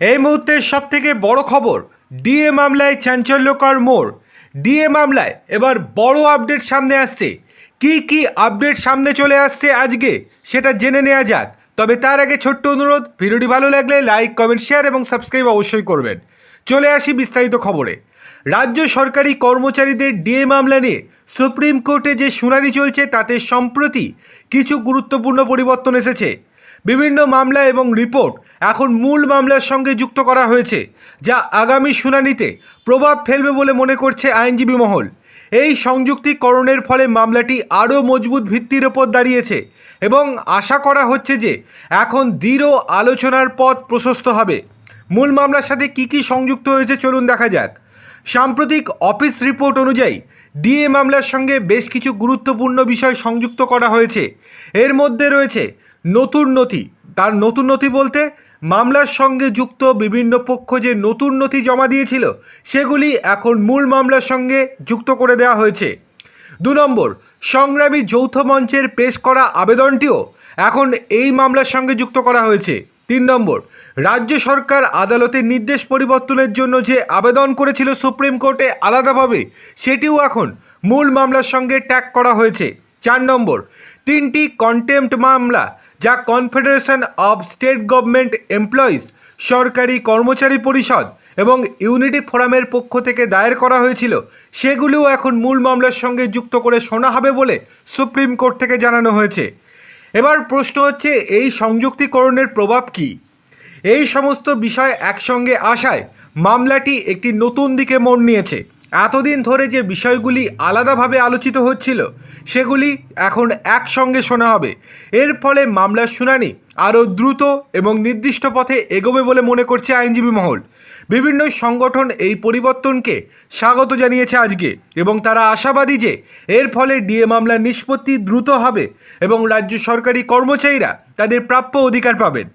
এই মুহূর্তের সব থেকে বড় খবর, ডিএ মামলায় চাঞ্চল্যকর মোড়। ডিএ মামলায় এবার বড় আপডেট সামনে আসছে। কি কি আপডেট সামনে চলে আসছে আজকে, সেটা জেনে নেওয়া যাক। তবে তার আগে ছোট্ট অনুরোধ, ভিডিওটি ভালো লাগলে লাইক, কমেন্ট, শেয়ার এবং সাবস্ক্রাইব অবশ্যই করবেন। চলে আসি বিস্তারিত খবরে। রাজ্য সরকারি কর্মচারীদের ডিএ মামলা নিয়ে সুপ্রিম কোর্টে যে শুনানি চলছে, তাতে সম্প্রতি কিছু গুরুত্বপূর্ণ পরিবর্তন এসেছে। বিভিন্ন মামলা এবং রিপোর্ট এখন মূল মামলার সঙ্গে যুক্ত করা হয়েছে, যা আগামী শুনানিতে প্রভাব ফেলবে বলে মনে করছে আইনজীবী মহল। এই সংযুক্তিকরণের ফলে মামলাটি আরও মজবুত ভিত্তির ওপর দাঁড়িয়েছে এবং আশা করা হচ্ছে যে এখন দৃঢ় আলোচনার পথ প্রশস্ত হবে। মূল মামলার সাথে কি কি সংযুক্ত হয়েছে চলুন দেখা যাক। সাম্প্রতিক অফিস রিপোর্ট অনুযায়ী ডিএ মামলার সঙ্গে বেশ কিছু গুরুত্বপূর্ণ বিষয় সংযুক্ত করা হয়েছে। এর মধ্যে রয়েছে নতুন নথি। তার নতুন নথি বলতে মামলার সঙ্গে যুক্ত বিভিন্ন পক্ষ যে নতুন নথি জমা দিয়েছিল, সেগুলি এখন মূল মামলার সঙ্গে যুক্ত করে দেওয়া হয়েছে। দু নম্বর, সংগ্রামী যৌথ মঞ্চের পেশ করা আবেদনটিও এখন এই মামলার সঙ্গে যুক্ত করা হয়েছে। তিন নম্বর, রাজ্য সরকার আদালতের নির্দেশ পরিবর্তনের জন্য যে আবেদন করেছিল সুপ্রিম কোর্টে আলাদাভাবে, সেটিও এখন মূল মামলার সঙ্গে ট্যাগ করা হয়েছে। চার নম্বর, তিনটি কন্টেম্পট মামলা যা confederation of state government employees সরকারি কর্মচারী পরিষদ এবং ইউনিটি ফোরামের পক্ষ থেকে দায়ের করা হয়েছিল। সেগুলিও এখন মূল মামলার সঙ্গে যুক্ত করে শোনা হবে বলে সুপ্রিম কোর্ট থেকে জানানো হয়েছে। এবার প্রশ্ন হচ্ছে, এই সংযুক্তিকরণের প্রভাব কী? এই সমস্ত বিষয় একসঙ্গে আসায় মামলাটি একটি নতুন দিকে মোড় নিয়েছে। এতদিন ধরে যে বিষয়গুলি আলাদাভাবে আলোচিত হচ্ছিল, সেগুলি এখন একসঙ্গে শোনা হবে। এর ফলে মামলার শুনানি আরও দ্রুত এবং নির্দিষ্ট পথে এগোবে বলে মনে করছে আইনজীবী মহল। বিভিন্ন সংগঠন এই পরিবর্তনকে স্বাগত জানিয়েছে আজকে এবং তারা আশাবাদী যে এর ফলে ডিএ মামলার নিষ্পত্তি দ্রুত হবে এবং রাজ্য সরকারি কর্মচারীরা তাদের প্রাপ্য অধিকার পাবেন।